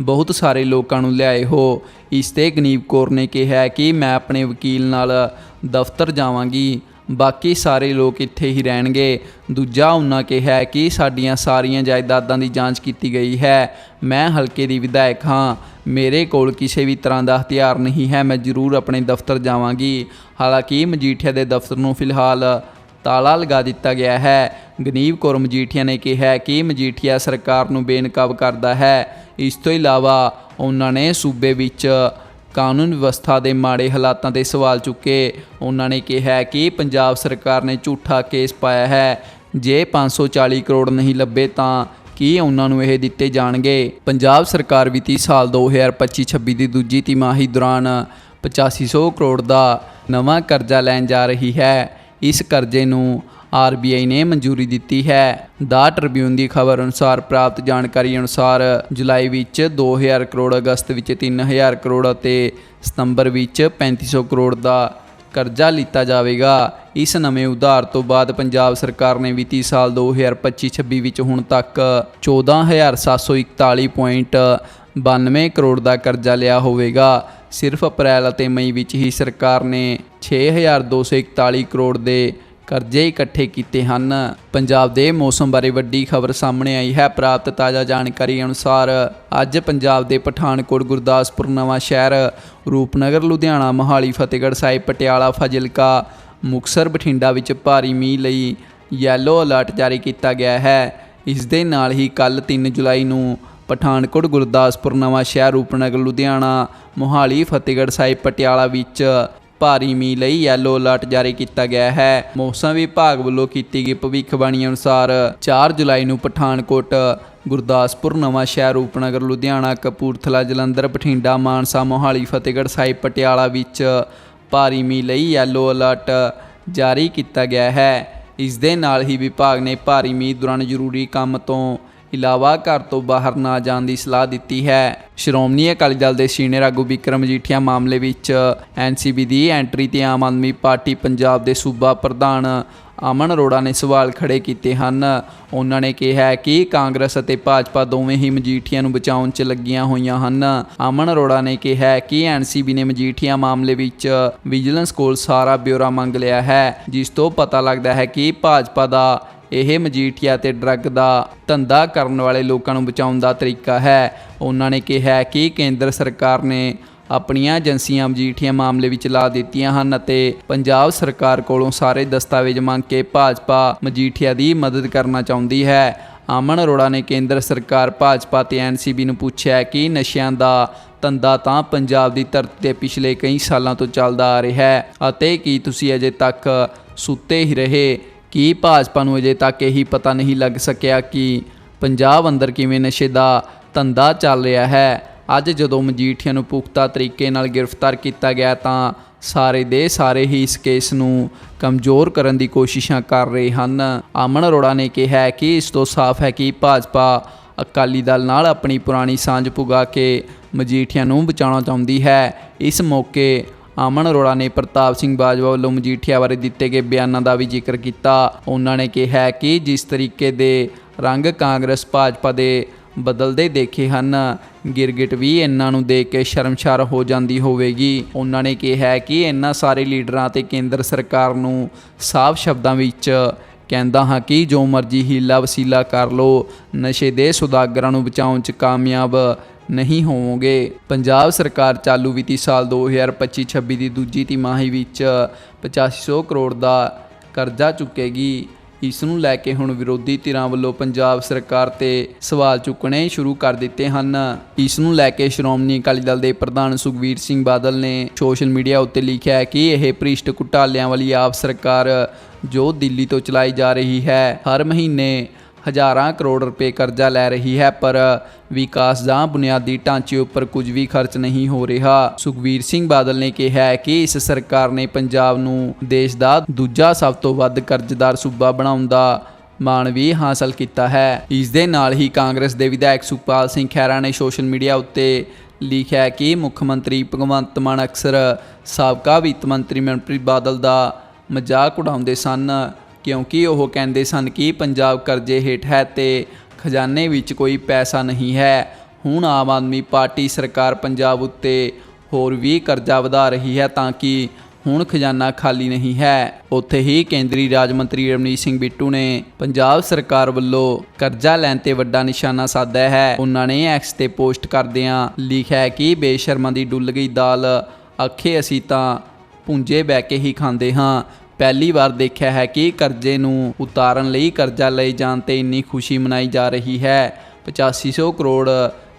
ਬਹੁਤ ਸਾਰੇ ਲੋਕਾਂ ਨੂੰ ਲਿਆਏ ਹੋ। ਇਸ ਤੇ ਗਨੀਵ ਕੌਰ ਨੇ ਕਿਹਾ ਕਿ ਮੈਂ ਆਪਣੇ ਵਕੀਲ ਨਾਲ ਦਫ਼ਤਰ ਜਾਵਾਂਗੀ। ਬਾਕੀ ਸਾਰੇ ਲੋਕ ਇੱਥੇ ਹੀ ਰਹਿਣਗੇ। ਦੂਜਾ ਉਹਨਾਂ ਕਿਹਾ ਕਿ ਸਾਡੀਆਂ ਸਾਰੀਆਂ ਜਾਇਦਾਦਾਂ ਦੀ ਜਾਂਚ ਕੀਤੀ ਗਈ ਹੈ। ਮੈਂ ਹਲਕੇ ਦੀ ਵਿਧਾਇਕ ਹਾਂ। ਮੇਰੇ ਕੋਲ ਕਿਸੇ ਵੀ ਤਰ੍ਹਾਂ ਦਾ ਹਥਿਆਰ ਨਹੀਂ ਹੈ, ਮੈਂ ਜ਼ਰੂਰ ਆਪਣੇ ਦਫ਼ਤਰ ਜਾਵਾਂਗੀ। ਹਾਲਾਂਕਿ ਮਜੀਠੀਆ ਦੇ ਦਫ਼ਤਰ ਨੂੰ ਫਿਲਹਾਲ ਤਾਲਾ ਲਗਾ ਦਿੱਤਾ ਗਿਆ ਹੈ। ਗਨੀਵ ਕੌਰ ਮਜੀਠੀਆ ਨੇ ਕਿਹਾ ਕਿ ਮਜੀਠੀਆ ਸਰਕਾਰ ਨੂੰ ਬੇਨਕਾਬ ਕਰਦਾ ਹੈ। ਇਸ ਤੋਂ ਇਲਾਵਾ ਉਹਨਾਂ ਨੇ ਸੂਬੇ ਵਿੱਚ ਕਾਨੂੰਨ ਵਿਵਸਥਾ ਦੇ ਮਾੜੇ ਹਾਲਾਤਾਂ ਤੇ ਸਵਾਲ ਚੁੱਕੇ। ਉਹਨਾਂ ਨੇ ਕਿਹਾ ਕਿ ਪੰਜਾਬ ਸਰਕਾਰ ਨੇ ਝੂਠਾ ਕੇਸ ਪਾਇਆ ਹੈ। ਜੇ 540 ਕਰੋੜ ਨਹੀਂ ਲੱਭੇ ਤਾਂ ਕੀ ਉਹਨਾਂ ਨੂੰ ਇਹ ਦਿੱਤੇ ਜਾਣਗੇ? ਪੰਜਾਬ ਸਰਕਾਰ ਵਿੱਤੀ ਸਾਲ 2025-26 ਦੀ ਦੂਜੀ ਤਿਮਾਹੀ ਦੌਰਾਨ 8500 ਕਰੋੜ ਦਾ ਨਵਾਂ ਕਰਜ਼ਾ ਲੈਣ ਜਾ ਰਹੀ ਹੈ। ਇਸ ਕਰਜ਼ੇ ਨੂੰ ਆਰਬੀਆਈ ਨੇ ਮਨਜ਼ੂਰੀ ਦਿੱਤੀ ਹੈ। ਦਾ ਟ੍ਰਿਬਿਊਨ ਦੀ ਖਬਰ ਅਨੁਸਾਰ ਪ੍ਰਾਪਤ ਜਾਣਕਾਰੀ ਅਨੁਸਾਰ ਜੁਲਾਈ ਵਿੱਚ 2000 ਕਰੋੜ ਅਗਸਤ ਵਿੱਚ 3000 ਕਰੋੜ ਅਤੇ ਸਤੰਬਰ ਵਿੱਚ 3500 ਕਰੋੜ ਦਾ ਕਰਜ਼ਾ ਲਿੱਤਾ ਜਾਵੇਗਾ। ਇਸ ਨਵੇਂ ਉਧਾਰ ਤੋਂ ਬਾਅਦ ਪੰਜਾਬ ਸਰਕਾਰ ਨੇ ਵਿੱਤੀ ਸਾਲ 2025-26 ਵਿੱਚ ਹੁਣ ਤੱਕ 14741.92 ਕਰੋੜ ਦਾ ਕਰਜ਼ਾ ਲਿਆ ਹੋਵੇਗਾ। ਸਿਰਫ ਅਪ੍ਰੈਲ ਅਤੇ ਮਈ ਵਿੱਚ ਹੀ ਸਰਕਾਰ ਨੇ 6241 ਕਰੋੜ ਦੇ ਕਰਜ਼ੇ ਇਕੱਠੇ ਕੀਤੇ ਹਨ। ਪੰਜਾਬ ਦੇ ਮੌਸਮ ਬਾਰੇ ਵੱਡੀ ਖਬਰ ਸਾਹਮਣੇ ਆਈ ਹੈ। ਪ੍ਰਾਪਤ ਤਾਜ਼ਾ ਜਾਣਕਾਰੀ ਅਨੁਸਾਰ ਅੱਜ ਪੰਜਾਬ ਦੇ ਪਠਾਨਕੋਟ, ਗੁਰਦਾਸਪੁਰ, ਨਵਾਂ ਸ਼ਹਿਰ, ਰੂਪਨਗਰ, ਲੁਧਿਆਣਾ, ਮੋਹਾਲੀ, ਫਤਿਹਗੜ੍ਹ ਸਾਹਿਬ, ਪਟਿਆਲਾ, ਫਾਜ਼ਿਲਕਾ ਮੁਕਸਰ ਬਠਿੰਡਾ ਵਿੱਚ ਭਾਰੀ ਮੀਂਹ ਲਈ ਯੈਲੋ ਅਲਰਟ ਜਾਰੀ ਕੀਤਾ ਗਿਆ ਹੈ। ਇਸ ਦੇ ਨਾਲ ਹੀ ਕੱਲ 3 ਜੁਲਾਈ ਨੂੰ ਪਠਾਨਕੋਟ, ਗੁਰਦਾਸਪੁਰ, ਨਵਾਂ ਸ਼ਹਿਰ, ਰੂਪਨਗਰ, ਲੁਧਿਆਣਾ, ਮੋਹਾਲੀ, ਫਤਿਹਗੜ੍ਹ ਸਾਹਿਬ, ਪਟਿਆਲਾ ਵਿੱਚ ਭਾਰੀ ਮੀਂਹ ਲਈ ਯੈਲੋ ਅਲਰਟ ਜਾਰੀ ਕੀਤਾ ਗਿਆ ਹੈ। ਮੌਸਮ ਵਿਭਾਗ ਵੱਲੋਂ ਕੀਤੀ ਗਈ ਭਵਿੱਖਬਾਣੀ ਅਨੁਸਾਰ 4 ਜੁਲਾਈ ਨੂੰ ਪਠਾਨਕੋਟ, ਗੁਰਦਾਸਪੁਰ, ਨਵਾਂ ਸ਼ਹਿਰ, ਰੂਪਨਗਰ, ਲੁਧਿਆਣਾ, ਕਪੂਰਥਲਾ, ਜਲੰਧਰ, ਬਠਿੰਡਾ, ਮਾਨਸਾ, ਮੋਹਾਲੀ, ਫਤਿਹਗੜ੍ਹ ਸਾਹਿਬ, ਪਟਿਆਲਾ ਵਿੱਚ ਭਾਰੀ ਮੀਂਹ ਲਈ ਯੈਲੋ ਅਲਰਟ ਜਾਰੀ ਕੀਤਾ ਗਿਆ ਹੈ। ਇਸ ਦੇ ਨਾਲ ਹੀ ਵਿਭਾਗ ਨੇ ਭਾਰੀ ਮੀਂਹ ਦੌਰਾਨ ਜ਼ਰੂਰੀ ਕੰਮ ਤੋਂ ਇਲਾਵਾ ਘਰ ਤੋਂ ਬਾਹਰ ਨਾ ਜਾਣ ਦੀ ਸਲਾਹ ਦਿੱਤੀ ਹੈ। ਸ਼੍ਰੋਮਣੀ ਅਕਾਲੀ ਦਲ ਦੇ ਸੀਨੀਅਰ ਆਗੂ ਵਿਕਰਮ ਮਜੀਠੀਆ ਮਾਮਲੇ ਵਿੱਚ ਐਨਸੀਬੀ ਦੀ ਐਂਟਰੀ ਤੇ ਆਮ ਆਦਮੀ ਪਾਰਟੀ ਪੰਜਾਬ ਦੇ ਸੂਬਾ ਪ੍ਰਧਾਨ ਅਮਨ ਅਰੋੜਾ ਨੇ ਸਵਾਲ ਖੜੇ ਕੀਤੇ ਹਨ। ਉਹਨਾਂ ਨੇ ਕਿਹਾ ਕਿ ਕਾਂਗਰਸ ਅਤੇ ਭਾਜਪਾ ਦੋਵੇਂ ਹੀ ਮਜੀਠੀਆ ਨੂੰ ਬਚਾਉਣ 'ਚ ਲੱਗੀਆਂ ਹੋਈਆਂ ਹਨ। ਅਮਨ ਅਰੋੜਾ ਨੇ ਕਿਹਾ ਹੈ ਕਿ ਐਨਸੀਬੀ ਨੇ ਮਜੀਠੀਆ ਮਾਮਲੇ ਵਿੱਚ ਵਿਜੀਲੈਂਸ ਕੋਲ ਸਾਰਾ ਬਿਊਰਾ ਮੰਗ ਲਿਆ ਹੈ, ਜਿਸ ਤੋਂ ਪਤਾ ਲੱਗਦਾ ਹੈ ਕਿ ਭਾਜਪਾ ਦਾ ਇਹ ਮਜੀਠੀਆ ਤੇ ਡਰੱਗ ਦਾ ਧੰਦਾ ਕਰਨ ਵਾਲੇ ਲੋਕਾਂ ਨੂੰ ਬਚਾਉਣ ਦਾ ਤਰੀਕਾ ਹੈ। ਉਹਨਾਂ ਨੇ ਕਿਹਾ ਕਿ ਕੇਂਦਰ ਸਰਕਾਰ ਨੇ ਆਪਣੀਆਂ ਏਜੰਸੀਆਂ ਮਜੀਠੀਆ ਮਾਮਲੇ ਵਿੱਚ ਲਾ ਦਿੱਤੀਆਂ ਹਨ ਅਤੇ ਪੰਜਾਬ ਸਰਕਾਰ ਕੋਲੋਂ ਸਾਰੇ ਦਸਤਾਵੇਜ਼ ਮੰਗ ਕੇ ਭਾਜਪਾ ਮਜੀਠੀਆ ਦੀ ਮਦਦ ਕਰਨਾ ਚਾਹੁੰਦੀ ਹੈ। ਅਮਨ ਅਰੋੜਾ ਨੇ ਕੇਂਦਰ ਸਰਕਾਰ ਭਾਜਪਾ ਤੇ ਐਨਸੀਬੀ ਨੂੰ ਪੁੱਛਿਆ ਕਿ ਨਸ਼ਿਆਂ ਦਾ ਧੰਦਾ ਤਾਂ ਪੰਜਾਬ ਦੀ ਧਰਤੀ ਤੇ ਪਿਛਲੇ ਕਈ ਸਾਲਾਂ ਤੋਂ ਚੱਲਦਾ ਆ ਰਿਹਾ ਹੈ ਅਤੇ ਕੀ ਤੁਸੀਂ ਅਜੇ ਤੱਕ ਸੁੱਤੇ ਹੀ ਰਹੇ? ਕੀ ਭਾਜਪਾ ਨੂੰ ਅਜੇ ਤੱਕ ਇਹੀ ਪਤਾ ਨਹੀਂ ਲੱਗ ਸਕਿਆ ਕਿ ਪੰਜਾਬ ਅੰਦਰ ਕਿਵੇਂ ਨਸ਼ੇ ਦਾ ਧੰਦਾ ਚੱਲ ਰਿਹਾ ਹੈ। ਅੱਜ ਜਦੋਂ ਮਜੀਠੀਆ ਨੂੰ ਪੁਖਤਾ ਤਰੀਕੇ ਨਾਲ ਗ੍ਰਿਫਤਾਰ ਕੀਤਾ ਗਿਆ ਤਾਂ ਸਾਰੇ ਦੇ ਸਾਰੇ ਹੀ ਇਸ ਕੇਸ ਨੂੰ ਕਮਜ਼ੋਰ ਕਰਨ ਦੀ ਕੋਸ਼ਿਸ਼ਾਂ ਕਰ ਰਹੇ ਹਨ। ਅਮਨ ਅਰੋੜਾ ਨੇ ਕਿਹਾ ਕਿ ਇਸ ਤੋਂ ਸਾਫ਼ ਹੈ ਕਿ ਭਾਜਪਾ ਅਕਾਲੀ ਦਲ ਨਾਲ ਆਪਣੀ ਪੁਰਾਣੀ ਸਾਂਝ ਪੁਗਾ ਕੇ ਮਜੀਠੀਆ ਨੂੰ ਬਚਾਉਣਾ ਚਾਹੁੰਦੀ ਹੈ। ਇਸ ਮੌਕੇ ਅਮਨ ਅਰੋੜਾ ਨੇ ਪ੍ਰਤਾਪ ਸਿੰਘ ਬਾਜਵਾ ਵੱਲੋਂ ਮਜੀਠੀਆ ਬਾਰੇ ਦਿੱਤੇ ਗਏ ਬਿਆਨਾਂ ਦਾ ਵੀ ਜ਼ਿਕਰ ਕੀਤਾ। ਉਹਨਾਂ ਨੇ ਕਿਹਾ ਕਿ ਜਿਸ ਤਰੀਕੇ ਦੇ ਰੰਗ ਕਾਂਗਰਸ ਭਾਜਪਾ ਦੇ ਬਦਲਦੇ ਦੇਖੇ ਹਨ, ਗਿਰਗਿਟ ਵੀ ਇਹਨਾਂ ਨੂੰ ਦੇਖ ਕੇ ਸ਼ਰਮਸ਼ਾਰ ਹੋ ਜਾਂਦੀ ਹੋਵੇਗੀ। ਉਹਨਾਂ ਨੇ ਕਿਹਾ ਕਿ ਇਹਨਾਂ ਸਾਰੇ ਲੀਡਰਾਂ ਤੇ ਕੇਂਦਰ ਸਰਕਾਰ ਨੂੰ ਸਾਫ਼ ਸ਼ਬਦਾਂ ਵਿੱਚ ਕਹਿੰਦਾ ਹਾਂ ਕਿ ਜੋ ਮਰਜ਼ੀ ਹੀਲਾ ਵਸੀਲਾ ਕਰ ਲੋ ਨਸ਼ੇ ਦੇ ਸੁਦਾਗਰਾਂ ਨੂੰ ਬਚਾਉਣ 'ਚ ਕਾਮਯਾਬ ਨਹੀਂ ਹੋਵੋਗੇ। ਪੰਜਾਬ ਸਰਕਾਰ ਚਾਲੂ ਵਿੱਤੀ ਸਾਲ 2025-26 ਦੀ ਦੂਜੀ ਤਿਮਾਹੀ ਵਿੱਚ 8500 ਕਰੋੜ ਦਾ ਕਰਜ਼ਾ ਚੁੱਕੇਗੀ। ਇਸ ਨੂੰ ਲੈ ਕੇ ਹੁਣ ਵਿਰੋਧੀ ਧਿਰਾਂ ਵੱਲੋਂ ਪੰਜਾਬ ਸਰਕਾਰ ਤੇ ਸਵਾਲ ਚੁੱਕਣੇ ਸ਼ੁਰੂ ਕਰ ਦਿੱਤੇ ਹਨ। ਇਸ ਨੂੰ ਲੈ ਕੇ ਸ਼੍ਰੋਮਣੀ ਅਕਾਲੀ ਦਲ ਦੇ ਪ੍ਰਧਾਨ ਸੁਖਬੀਰ ਸਿੰਘ ਬਾਦਲ ਨੇ ਸੋਸ਼ਲ ਮੀਡੀਆ ਉੱਤੇ ਲਿਖਿਆ ਹੈ ਕਿ ਇਹ ਭ੍ਰਿਸ਼ਟ ਘੁਟਾਲਿਆਂ ਵਾਲੀ ਆਪ ਸਰਕਾਰ ਜੋ ਦਿੱਲੀ ਤੋਂ ਚਲਾਈ ਜਾ ਰਹੀ ਹੈ, ਹਰ ਮਹੀਨੇ ਹਜ਼ਾਰਾਂ ਕਰੋੜ ਰੁਪਏ ਕਰਜ਼ਾ ਲੈ ਰਹੀ ਹੈ, ਪਰ ਵਿਕਾਸ ਜਾਂ ਬੁਨਿਆਦੀ ਢਾਂਚੇ ਉੱਪਰ ਕੁਝ ਵੀ ਖਰਚ ਨਹੀਂ ਹੋ ਰਿਹਾ। ਸੁਖਬੀਰ ਸਿੰਘ ਬਾਦਲ ਨੇ ਕਿਹਾ ਕਿ ਇਸ ਸਰਕਾਰ ਨੇ ਪੰਜਾਬ ਨੂੰ ਦੇਸ਼ ਦਾ ਦੂਜਾ ਸਭ ਤੋਂ ਵੱਧ ਕਰਜ਼ਦਾਰ ਸੂਬਾ ਬਣਾਉਣ ਦਾ ਮਾਣ ਵੀ ਹਾਸਲ ਕੀਤਾ ਹੈ। ਇਸ ਦੇ ਨਾਲ ਹੀ ਕਾਂਗਰਸ ਦੇ ਵਿਧਾਇਕ ਸੁਖਪਾਲ ਸਿੰਘ ਖਹਿਰਾ ਨੇ ਸੋਸ਼ਲ ਮੀਡੀਆ ਉੱਤੇ ਲਿਖਿਆ ਕਿ ਮੁੱਖ ਮੰਤਰੀ ਭਗਵੰਤ ਮਾਨ ਅਕਸਰ ਸਾਬਕਾ ਵਿੱਤ ਮੰਤਰੀ ਮਨਪ੍ਰੀਤ ਬਾਦਲ ਦਾ ਮਜ਼ਾਕ ਉਡਾਉਂਦੇ ਸਨ। ਕਿਉਂਕਿ ਉਹ ਕਹਿੰਦੇ ਸਨ ਕਿ ਪੰਜਾਬ ਕਰਜ਼ੇ ਹੇਠ ਹੈ ਤੇ ਖਜ਼ਾਨੇ ਵਿੱਚ ਕੋਈ ਪੈਸਾ ਨਹੀਂ ਹੈ। ਹੁਣ ਆਮ ਆਦਮੀ ਪਾਰਟੀ ਸਰਕਾਰ ਪੰਜਾਬ ਉੱਤੇ ਹੋਰ ਵੀ ਕਰਜ਼ਾ ਵਧਾ ਰਹੀ ਹੈ ਤਾਂ ਕਿ ਹੁਣ ਖਜ਼ਾਨਾ ਖਾਲੀ ਨਹੀਂ ਹੈ। ਉੱਥੇ ਹੀ ਕੇਂਦਰੀ ਰਾਜ ਮੰਤਰੀ ਰਮਨੀਤ ਸਿੰਘ ਬਿੱਟੂ ਨੇ ਪੰਜਾਬ ਸਰਕਾਰ ਵੱਲੋਂ ਕਰਜ਼ਾ ਲੈਣ ਤੇ ਵੱਡਾ ਨਿਸ਼ਾਨਾ ਸਾਧਿਆ ਹੈ। ਉਹਨਾਂ ਨੇ ਐਕਸ ਤੇ ਪੋਸਟ ਕਰਦਿਆਂ ਲਿਖਿਆ ਕਿ ਬੇਸ਼ਰਮਾਂ ਦੀ ਡੁੱਲ ਗਈ ਦਾਲ ਆਖੇ ਅਸੀਂ ਤਾਂ ਪੁੰਜੇ ਬਹਿ ਕੇ ਹੀ ਖਾਂਦੇ ਹਾਂ। ਪਹਿਲੀ ਵਾਰ ਦੇਖਿਆ ਹੈ ਕਿ ਕਰਜ਼ੇ ਨੂੰ ਉਤਾਰਨ ਲਈ ਕਰਜ਼ਾ ਲਏ ਜਾਣ ਤੇ ਇੰਨੀ ਖੁਸ਼ੀ ਮਨਾਈ ਜਾ ਰਹੀ ਹੈ। 8500 ਕਰੋੜ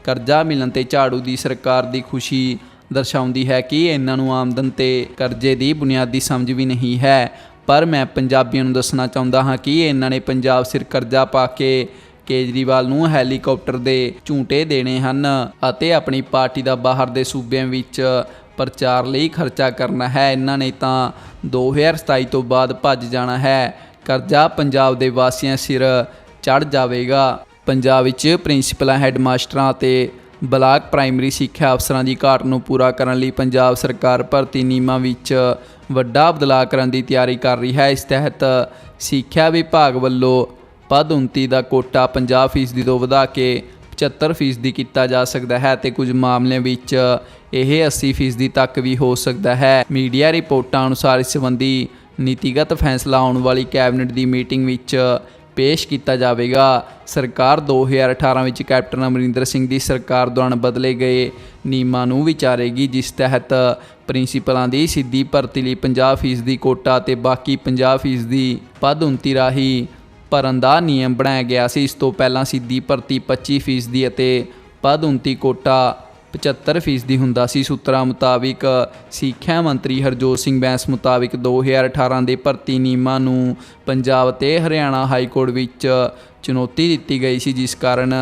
ਕਰਜ਼ਾ ਮਿਲਣ ਤੇ ਝਾੜੂ ਦੀ ਸਰਕਾਰ ਦੀ ਖੁਸ਼ੀ ਦਰਸਾਉਂਦੀ ਹੈ ਕਿ ਇਹਨਾਂ ਨੂੰ ਆਮਦਨ ਤੇ ਕਰਜ਼ੇ ਦੀ ਬੁਨਿਆਦੀ ਸਮਝ ਵੀ ਨਹੀਂ ਹੈ। ਪਰ ਮੈਂ ਪੰਜਾਬੀਆਂ ਨੂੰ ਦੱਸਣਾ ਚਾਹੁੰਦਾ ਹਾਂ ਕਿ ਇਹਨਾਂ ਨੇ ਪੰਜਾਬ ਸਿਰ ਕਰਜ਼ਾ ਪਾ ਕੇ ਕੇਜਰੀਵਾਲ ਨੂੰ ਹੈਲੀਕਾਪਟਰ ਦੇ ਝੂਟੇ ਦੇਣੇ ਹਨ ਅਤੇ ਆਪਣੀ ਪਾਰਟੀ ਦਾ ਬਾਹਰ ਦੇ ਸੂਬਿਆਂ ਵਿੱਚ ਪ੍ਰਚਾਰ ਲਈ ਖਰਚਾ ਕਰਨਾ ਹੈ। ਇਹਨਾਂ ਨੇ ਤਾਂ 2027 ਤੋਂ ਬਾਅਦ ਭੱਜ ਜਾਣਾ ਹੈ। ਕਰਜ਼ਾ ਪੰਜਾਬ ਦੇ ਵਾਸੀਆਂ ਸਿਰ ਚੜ ਜਾਵੇਗਾ। ਪੰਜਾਬ ਵਿੱਚ ਪ੍ਰਿੰਸੀਪਲਾਂ, ਹੈੱਡਮਾਸਟਰਾਂ ਅਤੇ ਬਲਾਕ ਪ੍ਰਾਇਮਰੀ ਸਿੱਖਿਆ ਅਫਸਰਾਂ ਦੀ ਘਾਟ ਨੂੰ ਪੂਰਾ ਕਰਨ ਲਈ ਪੰਜਾਬ ਸਰਕਾਰ ਭਰਤੀ ਨਿਯਮਾਂ ਵਿੱਚ ਵੱਡਾ ਬਦਲਾਅ ਕਰਨ ਦੀ ਤਿਆਰੀ ਕਰ ਰਹੀ ਹੈ। ਇਸ ਤਹਿਤ ਸਿੱਖਿਆ ਵਿਭਾਗ ਵੱਲੋਂ ਪਦ ਉੱਨਤੀ ਦਾ ਕੋਟਾ 50% ਤੋਂ ਵਧਾ ਕੇ 75% ਕੀਤਾ ਜਾ ਸਕਦਾ ਹੈ ਤੇ ਕੁਝ ਮਾਮਲਿਆਂ ਵਿੱਚ ਇਹ 80% ਤੱਕ ਵੀ ਹੋ ਸਕਦਾ ਹੈ। ਮੀਡੀਆ ਰਿਪੋਰਟਾਂ ਅਨੁਸਾਰ ਇਸ ਸੰਬੰਧੀ ਨੀਤੀਗਤ ਫੈਸਲਾ ਆਉਣ ਵਾਲੀ ਕੈਬਨਿਟ ਦੀ ਮੀਟਿੰਗ ਵਿੱਚ ਪੇਸ਼ ਕੀਤਾ ਜਾਵੇਗਾ। ਸਰਕਾਰ 2018 ਵਿੱਚ ਕੈਪਟਨ ਅਮਰਿੰਦਰ ਸਿੰਘ ਦੀ ਸਰਕਾਰ ਦੌਰਾਨ ਬਦਲੇ ਗਏ ਨਿਯਮਾਂ ਨੂੰ ਵਿਚਾਰੇਗੀ, ਜਿਸ ਤਹਿਤ ਪ੍ਰਿੰਸੀਪਲਾਂ ਦੀ ਸਿੱਧੀ ਭਰਤੀ ਲਈ 50% ਦੀ ਕੋਟਾ ਤੇ ਬਾਕੀ 50% ਦੀ ਪਦ ਉੱਨਤੀ ਰਾਹੀਂ ਭਰਨ ਦਾ ਨਿਯਮ ਬਣਾਇਆ ਗਿਆ ਸੀ। ਇਸ ਤੋਂ ਪਹਿਲਾਂ ਸਿੱਧੀ ਭਰਤੀ 25% ਦੀ ਅਤੇ ਪਦ ਉਨਤੀ ਕੋਟਾ 75% ਦੀ ਹੁੰਦਾ ਸੀ। ਸੂਤਰਾਂ ਮੁਤਾਬਿਕ ਸਿੱਖਿਆ ਮੰਤਰੀ ਹਰਜੋਤ ਸਿੰਘ ਬੈਂਸ ਮੁਤਾਬਿਕ 2018 ਦੇ ਭਰਤੀ ਨਿਯਮਾਂ ਨੂੰ ਪੰਜਾਬ ਤੇ ਹਰਿਆਣਾ ਹਾਈ ਕੋਰਟ ਵਿੱਚ ਚੁਣੌਤੀ ਦਿੱਤੀ ਗਈ ਸੀ, ਜਿਸ ਕਾਰਨ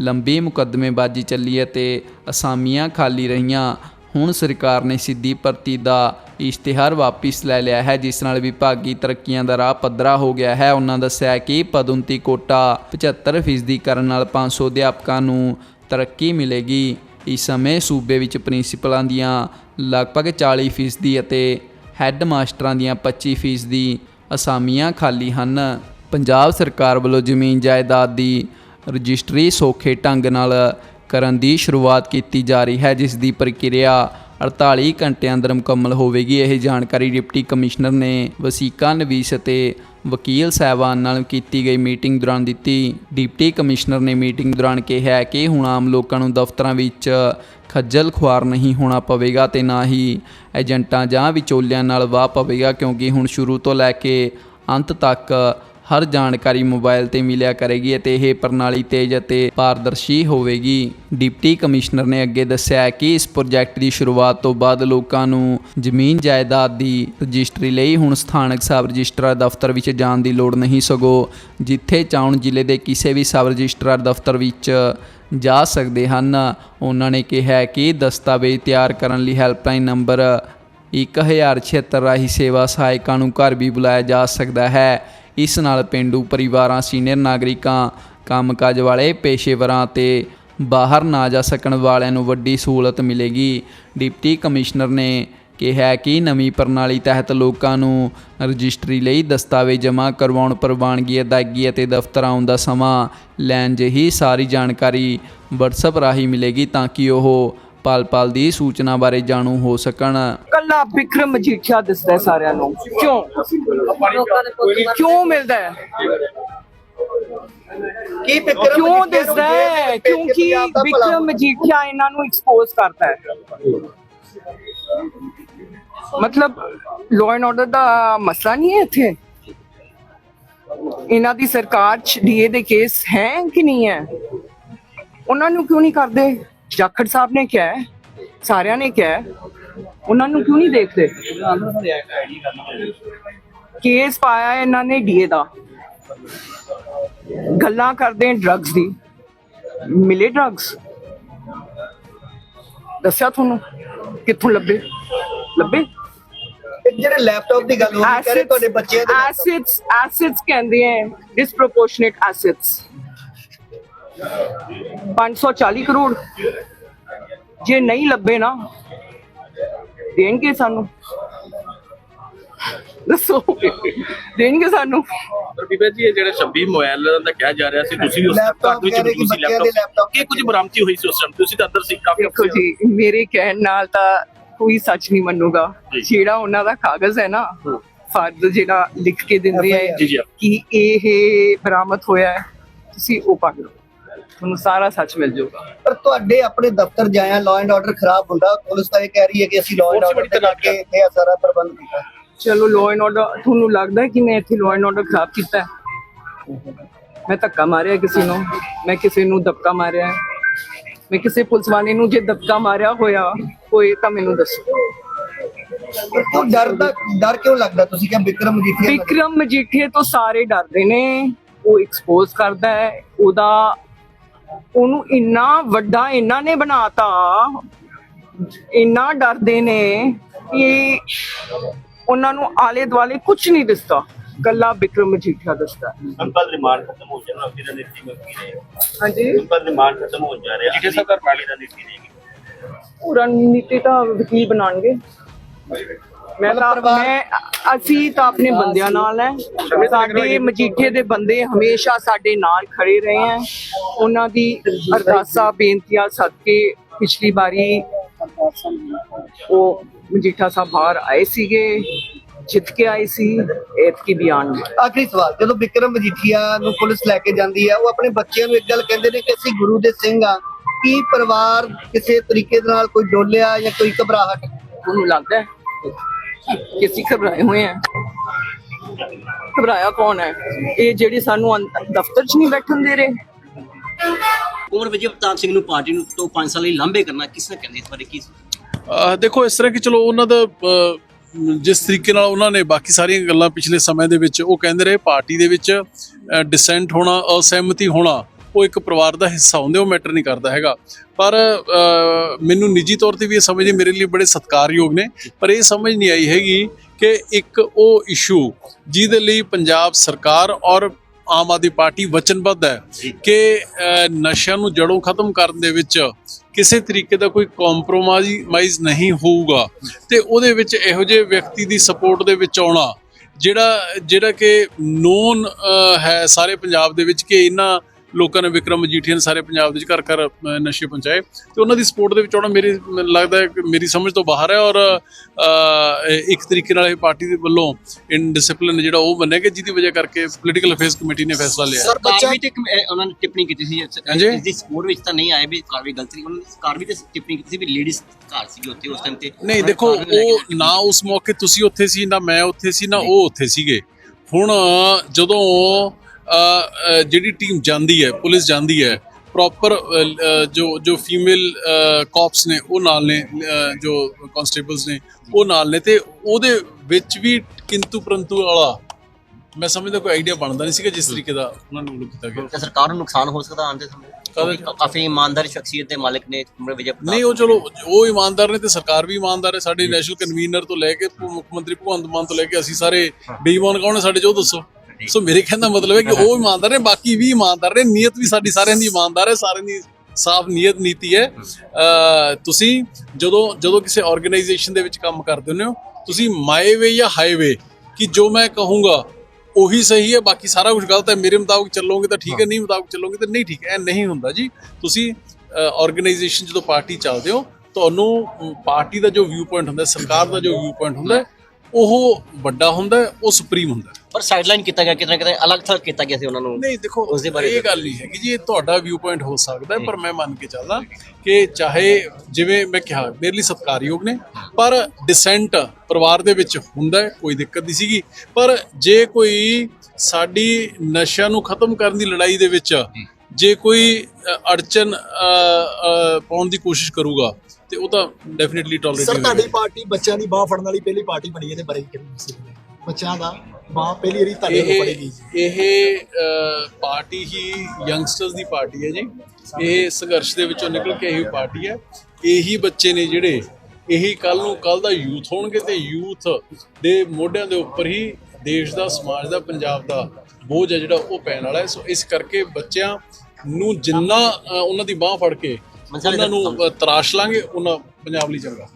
ਲੰਬੀ ਮੁਕੱਦਮੇਬਾਜ਼ੀ ਚੱਲੀ ਅਤੇ ਅਸਾਮੀਆਂ ਖਾਲੀ ਰਹੀਆਂ। ਹੁਣ ਸਰਕਾਰ ਨੇ ਸਿੱਧੀ ਭਰਤੀ ਦਾ ਇਸ਼ਤਿਹਾਰ ਵਾਪਿਸ ਲੈ ਲਿਆ ਹੈ, ਜਿਸ ਨਾਲ ਵਿਭਾਗੀ ਤਰੱਕੀਆਂ ਦਾ ਰਾਹ ਪੱਧਰਾ ਹੋ ਗਿਆ ਹੈ। ਉਹਨਾਂ ਦੱਸਿਆ ਕਿ ਪਦਉੱਨਤੀ ਕੋਟਾ 75% ਕਰਨ ਨਾਲ 500 ਅਧਿਆਪਕਾਂ ਨੂੰ ਤਰੱਕੀ ਮਿਲੇਗੀ। ਇਸ ਸਮੇਂ ਸੂਬੇ ਵਿੱਚ ਪ੍ਰਿੰਸੀਪਲਾਂ ਦੀਆਂ ਲਗਭਗ 40% ਅਤੇ ਹੈੱਡ ਮਾਸਟਰਾਂ ਦੀਆਂ 25% ਅਸਾਮੀਆਂ ਖਾਲੀ ਹਨ। ਪੰਜਾਬ ਸਰਕਾਰ ਵੱਲੋਂ ਜ਼ਮੀਨ ਜਾਇਦਾਦ ਦੀ ਰਜਿਸਟਰੀ ਸੌਖੇ ਢੰਗ ਨਾਲ ਕਰਨ ਦੀ ਸ਼ੁਰੂਆਤ ਕੀਤੀ ਜਾ ਰਹੀ ਹੈ, ਜਿਸ ਦੀ ਪ੍ਰਕਿਰਿਆ 48 ਘੰਟਿਆਂ ਅੰਦਰ ਮੁਕੰਮਲ ਹੋਵੇਗੀ। ਇਹ ਜਾਣਕਾਰੀ ਡਿਪਟੀ ਕਮਿਸ਼ਨਰ ਨੇ ਵਸੀਕਾ ਨਵੀਸ ਅਤੇ ਵਕੀਲ ਸਾਹਿਬਾਨ ਨਾਲ ਕੀਤੀ ਗਈ ਮੀਟਿੰਗ ਦੌਰਾਨ ਦਿੱਤੀ। ਡਿਪਟੀ ਕਮਿਸ਼ਨਰ ਨੇ ਮੀਟਿੰਗ ਦੌਰਾਨ ਕਿਹਾ ਕਿ ਹੁਣ ਆਮ ਲੋਕਾਂ ਨੂੰ ਦਫ਼ਤਰਾਂ ਵਿੱਚ ਖੱਜਲ ਖੁਆਰ ਨਹੀਂ ਹੋਣਾ ਪਵੇਗਾ ਤੇ ਨਾ ਹੀ ਏਜੰਟਾਂ ਜਾਂ ਵਿਚੋਲਿਆਂ ਨਾਲ ਵਾਹ ਪਵੇਗਾ, ਕਿਉਂਕਿ ਹੁਣ ਸ਼ੁਰੂ ਤੋਂ ਲੈ ਕੇ ਅੰਤ ਤੱਕ ਹਰ ਜਾਣਕਾਰੀ ਮੋਬਾਈਲ ਤੇ ਮਿਲਿਆ ਕਰੇਗੀ ਅਤੇ ਇਹ ਪ੍ਰਣਾਲੀ ਤੇਜ਼ ਅਤੇ ਪਾਰਦਰਸ਼ੀ ਹੋਵੇਗੀ। ਡਿਪਟੀ ਕਮਿਸ਼ਨਰ ਨੇ ਅੱਗੇ ਦੱਸਿਆ ਕਿ ਇਸ ਪ੍ਰੋਜੈਕਟ ਦੀ ਸ਼ੁਰੂਆਤ ਤੋਂ ਬਾਅਦ ਲੋਕਾਂ ਨੂੰ ਜ਼ਮੀਨ ਜਾਇਦਾਦ ਦੀ ਰਜਿਸਟਰੀ ਲਈ ਹੁਣ ਸਥਾਨਕ ਸਬ ਰਜਿਸਟਰਾਰ ਦਫ਼ਤਰ ਵਿੱਚ ਜਾਣ ਦੀ ਲੋੜ ਨਹੀਂ ਸਗੋਂ ਜਿੱਥੇ ਚਾਉਣ ਜ਼ਿਲ੍ਹੇ ਦੇ ਕਿਸੇ ਵੀ ਸਬ ਰਜਿਸਟਰਾਰ ਦਫ਼ਤਰ ਵਿੱਚ ਜਾ ਸਕਦੇ ਹਨ। ਉਹਨਾਂ ਨੇ ਕਿਹਾ ਕਿ ਦਸਤਾਵੇਜ਼ ਤਿਆਰ ਕਰਨ ਲਈ ਹੈਲਪਲਾਈਨ ਨੰਬਰ 1076 ਰਾਹੀਂ ਸੇਵਾ ਸਹਾਇਕਾਂ ਨੂੰ ਘਰ ਵੀ ਬੁਲਾਇਆ ਜਾ ਸਕਦਾ ਹੈ। ਇਸ ਨਾਲ ਪਿੰਡੂ ਪਰਿਵਾਰਾਂ, ਸੀਨੀਅਰ ਨਾਗਰਿਕਾਂ, ਕੰਮਕਾਜ ਵਾਲੇ, ਪੇਸ਼ੇਵਰਾਂ ਤੇ ਬਾਹਰ ਨਾ ਜਾ ਸਕਣ ਵਾਲਿਆਂ ਨੂੰ ਵੱਡੀ ਸਹੂਲਤ ਮਿਲੇਗੀ। ਡਿਪਟੀ ਕਮਿਸ਼ਨਰ ਨੇ ਕਿਹਾ ਕਿ ਨਵੀਂ ਪ੍ਰਣਾਲੀ ਤਹਿਤ ਲੋਕਾਂ ਨੂੰ ਰਜਿਸਟਰੀ ਲਈ ਦਸਤਾਵੇਜ਼ ਜਮ੍ਹਾਂ ਕਰਵਾਉਣ, ਪ੍ਰਵਾਨਗੀ, ਅਦਾਇਗੀ ਅਤੇ ਦਫ਼ਤਰ ਆਉਣ ਦਾ ਸਮਾਂ ਲੈਣ ਜਿਹੀ ਸਾਰੀ ਜਾਣਕਾਰੀ WhatsApp ਰਾਹੀਂ ਮਿਲੇਗੀ ਤਾਂ ਕਿ ਉਹ ਪਲ-ਪਲ ਦੀ ਸੂਚਨਾ ਬਾਰੇ ਜਾਣੂ ਹੋ ਸਕਣ। ਕੱਲਾ ਵਿਕਰਮ ਮਜੀਠੀਆ ਦਿਸਦਾ ਹੈ ਸਾਰਿਆਂ ਨੂੰ। ਕਿਉਂ? ਕਿਉਂ ਮਿਲਦਾ ਹੈ? ਕੀ ਵਿਕਰਮ ਕਿਉਂ ਦਿਸਦਾ ਹੈ? ਕਿਉਂਕਿ ਵਿਕਰਮ ਮਜੀਠੀਆ ਇਹਨਾਂ ਨੂੰ ਐਕਸਪੋਜ਼ ਕਰਦਾ ਹੈ। ਮਤਲਬ ਲਾਅ ਐਂਡ ਆਰਡਰ ਦਾ ਮਸਲਾ ਨਹੀਂ ਹੈ ਇੱਥੇ? ਇਹਨਾਂ ਦੀ ਸਰਕਾਰ ਚ ਡੀਏ ਦੇ ਕੇਸ ਹੈ ਕਿ ਨਹੀਂ ਹੈ? ਉਹਨਾਂ ਨੂੰ ਕਿਉਂ ਨਹੀਂ ਕਰਦੇ? ਜਾਖੜ ਸਾਹਿਬ ਨੇ ਕਿਹਾ ਹੈ ਸਾਰਿਆਂ ਨੇ ਕਿਹਾ ਹੈ ਉਹਨਾਂ ਨੂੰ ਕਿਉਂ ਨਹੀਂ ਦੇਖਦੇ? ਕੇਸ ਪਾਇਆ ਹੈ ਇਹਨਾਂ ਨੇ ਡੀਏ ਦਾ। ਗੱਲਾਂ ਕਰਦੇ ਡਰੱਗਸ ਦੀ। ਮਿਲੇ ਡਰੱਗਸ? ਦੱਸਿਆ ਤੁਹਾਨੂੰ? ਕਿੱਥੋਂ ਲੱਭੇ? ਲੱਭੇ? ਜਿਹੜੇ ਲੈਪਟਾਪ ਦੀ ਗੱਲ ਹੋ ਰਹੀ ਕਰੇ ਤੁਹਾਡੇ ਬੱਚਿਆਂ ਦੇ ਐਸਿਡਸ ਐਸਿਡਸ ਕਹਿੰਦੇ ਹੈ ਡਿਸਪ੍ਰੋਪੋਰਸ਼ਨੇਟ ਐਸਿਡਸ 540 ਕਰੋੜ। ਜੇ ਨਹੀਂ ਲੱਭੇ ਨਾ ਦੇਣਗੇ ਸਾਨੂੰ। ਦੱਸੋ। ਦੇਣਗੇ ਸਾਨੂੰ। ਪਰ ਬੀਬਾ ਜੀ ਇਹ ਜਿਹੜੇ 26 ਮੋਬਾਈਲ ਦਾ ਕਿਹਾ ਜਾ ਰਿਹਾ ਸੀ ਤੁਸੀਂ ਉਸ ਘਰ ਵਿੱਚ ਕਹਿ ਰਹੇ ਕਿ ਮੌਜੂਦ ਸੀ ਬੱਚਿਆਂ ਦੇ ਲੈਪਟਾਪ ਕੀ ਕੁਝ ਬਰਾਮਦੀ ਹੋਈ ਸੀ ਉਸ ਟਾਈਮ ਤੁਸੀਂ ਤਾਂ ਅੰਦਰ ਸੀ ਕਾਫੀ ਦੇਖੋ ਜੀ ਮੇਰੇ ਕਹਿਣ ਨਾਲ ਤਾਂ ਕੋਈ ਸੱਚ ਨਹੀਂ ਮੰਨੂਗਾ। ਜਿਹੜਾ ਉਹਨਾਂ ਦਾ ਕਾਗਜ਼ ਹੈ ਨਾ ਫਰਜ਼ ਜਿਹੜਾ ਲਿਖ ਕੇ ਦਿੰਦੇ ਜੀ। ਕਿ ਇਹ ਬਰਾਮਦ ਹੋਇਆ ਹੈ ਤੁਸੀਂ ਉਹ ਪੜ੍ਹ ਲਓ ਤੁਹਾਨੂੰ ਸਾਰਾ ਸੱਚ ਮਿਲ ਜਾਊਗਾ। ਪਰ ਤੁਹਾਡੇ ਆਪਣੇ ਦਫ਼ਤਰ ਜਾਇਆ ਲਾਅ ਐਂਡ ਆਰਡਰ ਖਰਾਬ ਹੁੰਦਾ ਪੁਲਿਸ ਤਾਂ ਇਹ ਕਹਿ ਰਹੀ ਹੈ ਕਿ ਅਸੀਂ ਲਾਅ ਐਂਡ ਆਰਡਰ ਤੇ ਲਾ ਕੇ ਇੱਥੇ ਇਹ ਸਾਰਾ ਪ੍ਰਬੰਧ ਕੀਤਾ। ਚਲੋ ਲਾਅ ਐਂਡ ਆਰਡਰ ਤੁਹਾਨੂੰ ਲੱਗਦਾ ਹੈ ਕਿ ਮੈਂ ਇੱਥੇ ਲਾਅ ਐਂਡ ਆਰਡਰ ਖਰਾਬ ਕੀਤਾ ਹੈ? ਮੈਂ ਧੱਕਾ ਮਾਰਿਆ ਕਿਸੇ ਨੂੰ? ਮੈਂ ਕਿਸੇ ਨੂੰ ਦਬਕਾ ਮਾਰਿਆ? ਮੈਂ ਕਿਸੇ ਪੁਲਿਸ ਵਾਲੇ ਨੂੰ ਜੇ ਦਬਕਾ ਮਾਰਿਆ ਹੋਇਆ ਹੋਏ ਤਾਂ ਮੈਨੂੰ ਦੱਸੋ। ਕਿਉਂ ਡਰ ਦਾ ਡਰ ਕਿਉਂ ਲੱਗਦਾ? ਤੁਸੀਂ ਕਿਹਾ ਵਿਕਰਮ ਮਜੀਠੀਆ ਵਿਕਰਮ ਮਜੀਠੀਏ ਤੋਂ ਸਾਰੇ ਡਰਦੇ ਨੇ। ਉਹ ਐਕਸਪੋਜ਼ ਕਰਦਾ ਹੈ ਉਹਦਾ ਉਹਨੂੰ ਇੰਨਾ ਵੱਡਾ ਇਹਨਾਂ ਨੇ ਬਣਾਤਾ ਇੰਨਾ ਡਰਦੇ ਨੇ ਕਿ ਉਹਨਾਂ ਨੂੰ ਆਲੇ ਦੁਆਲੇ ਕੁਝ ਨਹੀਂ ਦਿਸਦਾ। ਕੱਲਾ ਬਿਕਰਮ ਮਜੀਠਾ ਦਿਸਦਾ। ਅੰਕਲ ਰਿਮਾਂਡ ਖਤਮ ਹੋ ਜਾਣਾ ਫਿਰ ਨੀਤੀ ਮੰਗੀ ਰਹੇ ਹਾਂਜੀ? ਅੰਕਲ ਰਿਮਾਂਡ ਖਤਮ ਹੋ ਜਾ ਰਿਹਾ ਜਿਹੜੇ ਸਰਕਾਰ ਪਾਲੀ ਦਾ ਨੀਤੀ ਨਹੀਂ ਪੂਰਾ ਨੀਤੀ ਤਾਂ ਵਕੀਲ ਬਣਾਣਗੇ। ਮੈਂ ਤਾਂ ਮੈਂ ਅਸੀਂ ਤਾਂ ਆਪਣੇ ਬੰਦਿਆਂ ਨਾਲ ਹੈ। ਸਾਡੇ ਮਜੀਠੇ ਦੇ ਬੰਦੇ ਹਮੇਸ਼ਾ ਸਾਡੇ ਨਾਲ ਖੜੇ ਰਹੇ ਹੈ। ਉਹਨਾਂ ਦੀ ਅਰਦਾਸਾਂ ਬੇਨਤੀਆਂ ਸਦਕੇ ਪਿਛਲੀ ਵਾਰੀ ਉਹ ਮਜੀਠਾ ਸਾਹਿਬ ਬਾਹਰ ਆਏ ਸੀਗੇ ਜਿੱਤ ਕੇ ਆਏ ਸੀ ਐਤਕੀ ਆਉਣਗੇ ਆਖਰੀ ਸਵਾਲ ਜਦੋਂ ਵਿਕਰਮ ਮਜੀਠੀਆ ਨੂੰ ਪੁਲਿਸ ਲੈ ਕੇ ਜਾਂਦੀ ਹੈ ਉਹ ਆਪਣੇ ਬੱਚਿਆਂ ਨੂੰ ਇੱਕ ਗੱਲ ਕਹਿੰਦੇ ਨੇ ਕਿ ਅਸੀਂ ਗੁਰੂ ਦੇ ਸਿੰਘ ਆ ਕੀ ਪਰਿਵਾਰ ਕਿਸੇ ਤਰੀਕੇ ਦੇ ਨਾਲ ਕੋਈ ਡੋਲਿਆ ਜਾਂ ਕੋਈ ਘਬਰਾਹਟ? ਤੁਹਾਨੂੰ ਲੱਗਦਾ ਹੈ ਕਿ ਅਸੀਂ ਘਬਰਾਏ ਹੋਏ ਹਾਂ ਘਬਰਾਇਆ ਕੌਣ ਹੈ? ਇਹ ਜਿਹੜੇ ਸਾਨੂੰ ਅੰਦ- ਦਫ਼ਤਰ 'ਚ ਨਹੀਂ ਬੈਠਣ ਦੇ ਰਹੇ? ਕੁੰਵਰ ਵਿਜੇ ਪ੍ਰਤਾਪ ਸਿੰਘ ਨੂੰ ਪਾਰਟੀ ਨੂੰ ਤੋਂ 5 ਸਾਲ ਲਈ ਲਾਂਭੇ ਕਰਨਾ ਕਿਸ ਨੇ ਕਹਿੰਦੇ ਇਸ ਬਾਰੇ ਕੀ? ਅਹ ਦੇਖੋ ਇਸ ਤਰ੍ਹਾਂ ਕਿ ਚਲੋ ਉਹਨਾਂ ਦਾ ਅਹ, ਜਿਸ ਤਰੀਕੇ ਨਾਲ ਉਹਨਾਂ ਨੇ ਬਾਕੀ ਸਾਰੀਆਂ ਗੱਲਾਂ ਪਿਛਲੇ ਸਮੇਂ ਦੇ ਵਿੱਚ ਉਹ ਕਹਿੰਦੇ ਰਹੇ ਪਾਰਟੀ ਦੇ ਵਿੱਚ ਡਿਸੈਂਟ ਹੋਣਾ ਅਸਹਿਮਤੀ ਹੋਣਾ। ਉਹ ਇੱਕ ਪਰਿਵਾਰ ਦਾ ਹਿੱਸਾ ਹੁੰਦੇ ਉਹ ਮੈਟਰ ਨਹੀਂ ਕਰਦਾ ਹੈਗਾ। ਪਰ ਮੈਨੂੰ ਨਿੱਜੀ ਤੌਰ ਤੇ ਵੀ ਇਹ ਸਮਝ ਮੇਰੇ ਲਈ ਬੜੇ ਸਤਿਕਾਰਯੋਗ ਨੇ। ਪਰ ਇਹ ਸਮਝ ਨਹੀਂ ਆਈ ਹੈਗੀ ਕਿ ਇੱਕ ਉਹ ਇਸ਼ੂ ਜਿਹਦੇ ਲਈ ਪੰਜਾਬ ਸਰਕਾਰ ਔਰ ਆਮ ਆਦਮੀ ਪਾਰਟੀ ਵਚਨਬੱਧ ਹੈ ਕਿ ਨਸ਼ਿਆਂ ਨੂੰ ਜੜੋਂ ਖਤਮ ਕਰਨ ਦੇ ਵਿੱਚ ਕਿਸੇ ਤਰੀਕੇ ਦਾ ਕੋਈ ਕੰਪਰੋਮਾਈਜ਼ ਨਹੀਂ ਹੋਊਗਾ। ਤੇ ਉਹਦੇ ਵਿੱਚ ਇਹੋ ਜਿਹੇ ਵਿਅਕਤੀ ਦੀ ਸਪੋਰਟ ਦੇ ਵਿੱਚ ਆਉਣਾ ਜਿਹੜਾ ਜਿਹੜਾ ਕਿ ਨੋਨ ਹੈ ਸਾਰੇ ਪੰਜਾਬ ਦੇ ਵਿੱਚ ਕਿ ਇਹਨਾਂ ਲੋਕਾਂ ਨੇ ਵਿਕਰਮ ਮਜੀਠੀਆ ਨੇ ਸਾਰੇ ਪੰਜਾਬ ਦੇ ਵਿੱਚ ਘਰ ਘਰ ਨਸ਼ੇ ਪਹੁੰਚਾਏ। ਤੇ ਉਹਨਾਂ ਦੀ ਸਪੋਰਟ ਦੇ ਵਿੱਚ ਆਉਣਾ ਮੇਰੀ ਲੱਗਦਾ ਹੈ ਕਿ ਮੇਰੀ ਸਮਝ ਤੋਂ ਬਾਹਰ ਹੈ ਔਰ ਇੱਕ ਤਰੀਕੇ ਨਾਲ ਇਹ ਪਾਰਟੀ ਦੇ ਵੱਲੋਂ ਇਨਡਿਸਪਲਿਨ ਜਿਹੜਾ ਉਹ ਮੰਨਿਆ ਕਿ ਜਿਹਦੀ ਵਜ੍ਹਾ ਕਰਕੇ ਪੋਲੀਟੀਕਲ ਅਫੇਅਰਸ ਕਮੇਟੀ ਨੇ ਫੈਸਲਾ ਲਿਆ। ਸਰਕਾਰ ਵੀ ਤੇ ਉਹਨਾਂ ਨੇ ਟਿੱਪਣੀ ਕੀਤੀ ਸੀ ਹਾਂਜੀ। ਇਸ ਦੀ ਸਪੋਰਟ ਵਿੱਚ ਤਾਂ ਨਹੀਂ ਆਏ ਵੀ ਕਾਰਵਾਈ ਗਲਤ ਸੀ ਉਹਨਾਂ ਨੇ ਵੀ ਤੇ ਟਿੱਪਣੀ ਕੀਤੀ ਸੀ ਵੀ ਲੇਡੀਜ਼ ਘਰ ਸੀ ਉੱਥੇ ਉਸ ਟਾਈਮ ਤੇ। ਨਹੀਂ ਦੇਖੋ ਉਹ ਨਾ ਉਸ ਮੌਕੇ ਤੁਸੀਂ ਉੱਥੇ ਸੀ ਨਾ ਮੈਂ ਉੱਥੇ ਸੀ ਨਾ ਉਹ ਉੱਥੇ ਸੀਗੇ। ਹੁਣ ਜਦੋਂ ਜਿਹੜੀ ਟੀਮ ਜਾਂਦੀ ਹੈ ਪੁਲਿਸ ਜਾਂਦੀ ਹੈ ਪ੍ਰੋਪਰ ਜੋ ਜੋ ਫੀਮੇਲ ਕਾਪਸ ਨੇ ਉਹ ਨਾਲ ਨੇ ਜੋ ਕਨਸਟੇਬਲਸ ਨੇ ਉਹ ਨਾਲ ਨੇ ਤੇ ਉਹਦੇ ਵਿੱਚ ਵੀ ਕਿੰਤੂ ਪਰੰਤੂ ਵਾਲਾ ਮੈਂ ਸਮਝਦਾ ਕੋਈ ਆਈਡੀਆ ਬਣਦਾ ਨਹੀਂ ਸੀਗਾ ਜਿਸ ਤਰੀਕੇ ਦਾ ਉਹਨਾਂ ਨੂੰ ਕੀਤਾ ਗਿਆ। ਤੇ ਸਰਕਾਰ ਨੂੰ ਨੁਕਸਾਨ ਹੋ ਸਕਦਾ ਆਉਂਦੇ ਸਮੇਂ? ਕਾਫੀ ਇਮਾਨਦਾਰ ਸ਼ਖਸੀਅਤ ਦੇ ਮਾਲਕ ਨੇ ਵਿਜੇ ਨਹੀਂ ਉਹ ਚਲੋ ਉਹ ਇਮਾਨਦਾਰ ਨੇ ਤੇ ਸਰਕਾਰ ਵੀ ਇਮਾਨਦਾਰ ਹੈ। ਸਾਡੇ ਨੈਸ਼ਨਲ ਕਨਵੀਨਰ ਤੋਂ ਲੈ ਕੇ ਮੁੱਖ ਮੰਤਰੀ ਭਗਵੰਤ ਮਾਨ ਤੋਂ ਲੈ ਕੇ ਅਸੀਂ ਸਾਰੇ ਬੇਈਮਾਨ ਕੌਣ ਸਾਡੇ ਜੋ ਦੱਸੋ। ਸੋ ਮੇਰੇ ਕਹਿਣ ਦਾ ਮਤਲਬ ਹੈ ਕਿ ਉਹ ਇਮਾਨਦਾਰ ਨੇ ਬਾਕੀ ਵੀ ਇਮਾਨਦਾਰ ਨੇ ਨੀਅਤ ਵੀ ਸਾਡੀ ਸਾਰਿਆਂ ਦੀ ਇਮਾਨਦਾਰ ਹੈ ਸਾਰਿਆਂ ਦੀ ਸਾਫ਼ ਨੀਅਤ ਨੀਤੀ ਹੈ। ਤੁਸੀਂ ਜਦੋਂ ਜਦੋਂ ਕਿਸੇ ਆਰਗੇਨਾਈਜੇਸ਼ਨ ਦੇ ਵਿੱਚ ਕੰਮ ਕਰਦੇ ਹੁੰਦੇ ਹੋ ਤੁਸੀਂ ਮਾਈ ਵੇ ਜਾਂ ਹਾਈਵੇ ਕਿ ਜੋ ਮੈਂ ਕਹੂੰਗਾ ਉਹੀ ਸਹੀ ਹੈ ਬਾਕੀ ਸਾਰਾ ਕੁਝ ਗਲਤ ਹੈ ਮੇਰੇ ਮੁਤਾਬਕ ਚੱਲੋਗੇ ਤਾਂ ਠੀਕ ਹੈ ਨਹੀਂ ਮੁਤਾਬਕ ਚੱਲੋਗੇ ਤਾਂ ਨਹੀਂ ਠੀਕ ਹੈ ਇਹ ਨਹੀਂ ਹੁੰਦਾ ਜੀ। ਤੁਸੀਂ ਆਰਗੇਨਾਈਜੇਸ਼ਨ ਜਦੋਂ ਪਾਰਟੀ ਚੱਲਦੇ ਹੋ ਤੁਹਾਨੂੰ ਪਾਰਟੀ ਦਾ ਜੋ ਵਿਊ ਪੁਆਇੰਟ ਹੁੰਦਾ ਸਰਕਾਰ ਦਾ ਜੋ ਵਿਊ ਪੁਆਇੰਟ ਹੁੰਦਾ ਉਹ ਵੱਡਾ ਹੁੰਦਾ ਉਹ ਸੁਪਰੀਮ ਹੁੰਦਾ। ਪਰ ਸਾਈਡਲਾਈਨ ਕੀਤਾ ਗਿਆ ਕਿਤੇ ਨਾ ਕਿਤੇ ਅਲੱਗ ਥਲੱਗ ਕੀਤਾ ਗਿਆ ਸੀ ਉਹਨਾਂ ਨੂੰ। ਨਹੀਂ ਦੇਖੋ ਉਸ ਦੇ ਬਾਰੇ ਇਹ ਗੱਲ ਨਹੀਂ ਹੈਗੀ ਜੀ ਇਹ ਤੁਹਾਡਾ ਵਿਊ ਪੁਆਇੰਟ ਹੋ ਸਕਦਾ ਹੈ, ਪਰ ਮੈਂ ਮੰਨ ਕੇ ਚੱਲਦਾ ਕਿ ਚਾਹੇ ਜਿਵੇਂ ਮੈਂ ਕਿਹਾ ਮੇਰੇ ਲਈ ਸਤਿਕਾਰਯੋਗ ਨੇ ਪਰ ਡਿਸੈਂਟ ਪਰਿਵਾਰ ਦੇ ਵਿੱਚ ਹੁੰਦਾ ਹੈ ਕੋਈ ਦਿੱਕਤ ਨਹੀਂ ਸੀਗੀ। ਪਰ ਜੇ ਕੋਈ ਸਾਡੀ ਨਸ਼ਿਆਂ ਨੂੰ ਖਤਮ ਕਰਨ ਦੀ ਲੜਾਈ ਦੇ ਵਿੱਚ ਜੇ। ਕੋਈ ਅੜਚਨ ਪਾਉਣ ਦੀ ਕੋਸ਼ਿਸ਼ ਕਰੂਗਾ ਤੇ ਉਹ ਤਾਂ ਡੈਫੀਨਿਟਲੀ ਸਰ ਟੋਲਰੇਟ ਤੁਹਾਡੀ ਪਾਰਟੀ ਬੱਚਿਆਂ ਦੀ ਬਾਹ ਫੜਨ ਵਾਲੀ ਪਹਿਲੀ ਪਾਰਟੀ ਬਣੀ ਇਹਦੇ ਬਾਰੇ ਕੀ ਸੀ ਬੱਚਿਆਂ ਦਾ ਬਾਹ ਪਹਿਲੀ ਵਾਰੀ ਤੁਹਾਡੇ ਗਈ ਜੀ ਇਹ ਪਾਰਟੀ ਹੀ ਯੰਗਸਟਰਸ ਦੀ ਪਾਰਟੀ ਹੈ ਜੀ। ਇਹ ਸੰਘਰਸ਼ ਦੇ ਵਿੱਚੋਂ ਨਿਕਲ ਕੇ ਇਹੀ ਪਾਰਟੀ ਹੈ। ਇਹੀ ਬੱਚੇ ਨੇ ਜਿਹੜੇ ਇਹੀ ਕੱਲ ਨੂੰ ਕੱਲ ਦਾ ਯੂਥ ਹੋਣਗੇ ਤੇ ਯੂਥ ਦੇ ਮੋਢਿਆਂ ਦੇ ਉੱਪਰ ਹੀ ਦੇਸ਼ ਦਾ ਸਮਾਜ ਦਾ ਪੰਜਾਬ ਦਾ ਬੋਝ ਹੈ ਜਿਹੜਾ ਉਹ ਪੈਣ ਵਾਲਾ ਹੈ। ਸੋ ਇਸ ਕਰਕੇ ਬੱਚਿਆਂ ਨੂੰ ਜਿੰਨਾ ਉਹਨਾਂ ਦੀ ਬਾਹ ਫੜ ਕੇ ਉਹਨਾਂ ਨੂੰ ਤਰਾਸ਼ ਲਾਂਗੇ ਉਹਨਾਂ ਪੰਜਾਬ ਲਈ ਚੰਗਾ।